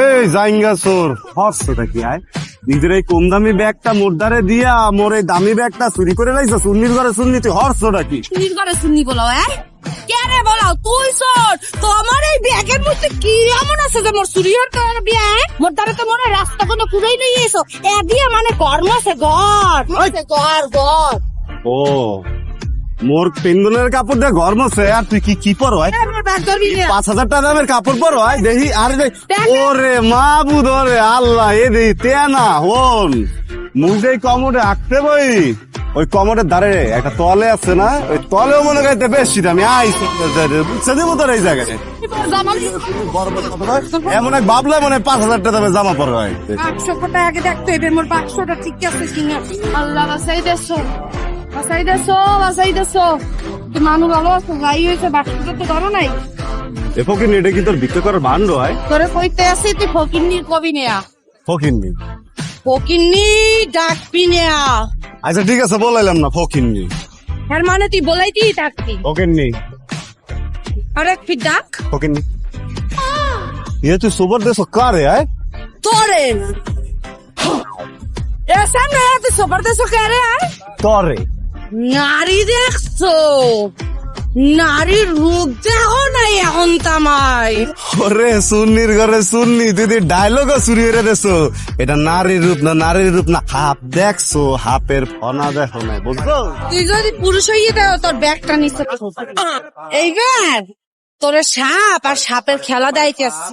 এই জাইঙ্গা চোর হর্ষটা কি আয়। নিজের এই কম দামি ব্যাগটা মোরদারে দিয়া মোর এই দামি ব্যাগটা চুরি করে লাইছ সুন্নির ঘরে সুন্নি তুই হর্ষটা কি চুরি করে শুনি বলো হ্যাঁ কে রে বলো তুই শোন তোমার এই ব্যাগের মধ্যে কি এমন আছে যে মোর চুরি হতে হবে ব্যাগ মোর দ্বারা তো মনে রাস্তা কোনো পুরোই নেই এসো। এ দিয়ে মানে গরম আছে গর গর গর ও মোর পেন্দনের কাপড় দিয়ে ঘর মছে আর তুই কি কি পর হয় পাঁচ হাজার টাকা দামের কাপড় পর হয় দেখি। আরে। ওরে মা বুধরে আল্লাহ এ দেখি তে না হন। মুখে কমোডে আঁকতে বই। ওই কমোডের ধারে একটা তলে আছে না ওই তলেও মনে করতে বেশি দামি আই বুঝছে দেবো তোর এই জায়গায়? এমন এক ভাবলে মনে পাঁচ হাজার টাকা দামে জামা পরে হয় পাঁচশো টাকা আগে দেখতে হবে মোর পাঁচশোটা ঠিক আছে কিনা। আল্লাহ বাসাই দেশো বাসাই দেশো বাসাই তুই মানু ভালো আছো যাই হয়েছে বাকিটা তো ধরো নাই? এ ফকির এটা কি তোর বিক্রি করার ভান্ড হয় তোরে কইতে আসি তুই ফকিন্নির কবি নেয়া ফকির নি ফকিন্নি ডাকবি নেয়া আচ্ছা ঠিক আছে বলাইলাম না ফকির নি এর মানে তুই বলাইতি ডাকবি ফকির নি আর ফির ডাক? ফকির নি ইয়ে তুই সুবর দেশ কারে আয় তোরে এসা না তুই সবার দেশো কেরে আয় তরে নারী দেখছ? নারীর রূপ দেখো না এখন তামাই। ওরে সুন্নির ঘরে সুন্নি দিদি ডায়লগ চুরি করে দেছো এটা নারীর রূপ না নারীর রূপ না হাফ দেখছ হাফের ফনা দেখো না বুঝছ? তুই যদি পুরুষ হইয়ে দেও তোর ব্যাগটা নিচে এইবার তোরে সাপ আর সাপের খেলা দাইতে আসছি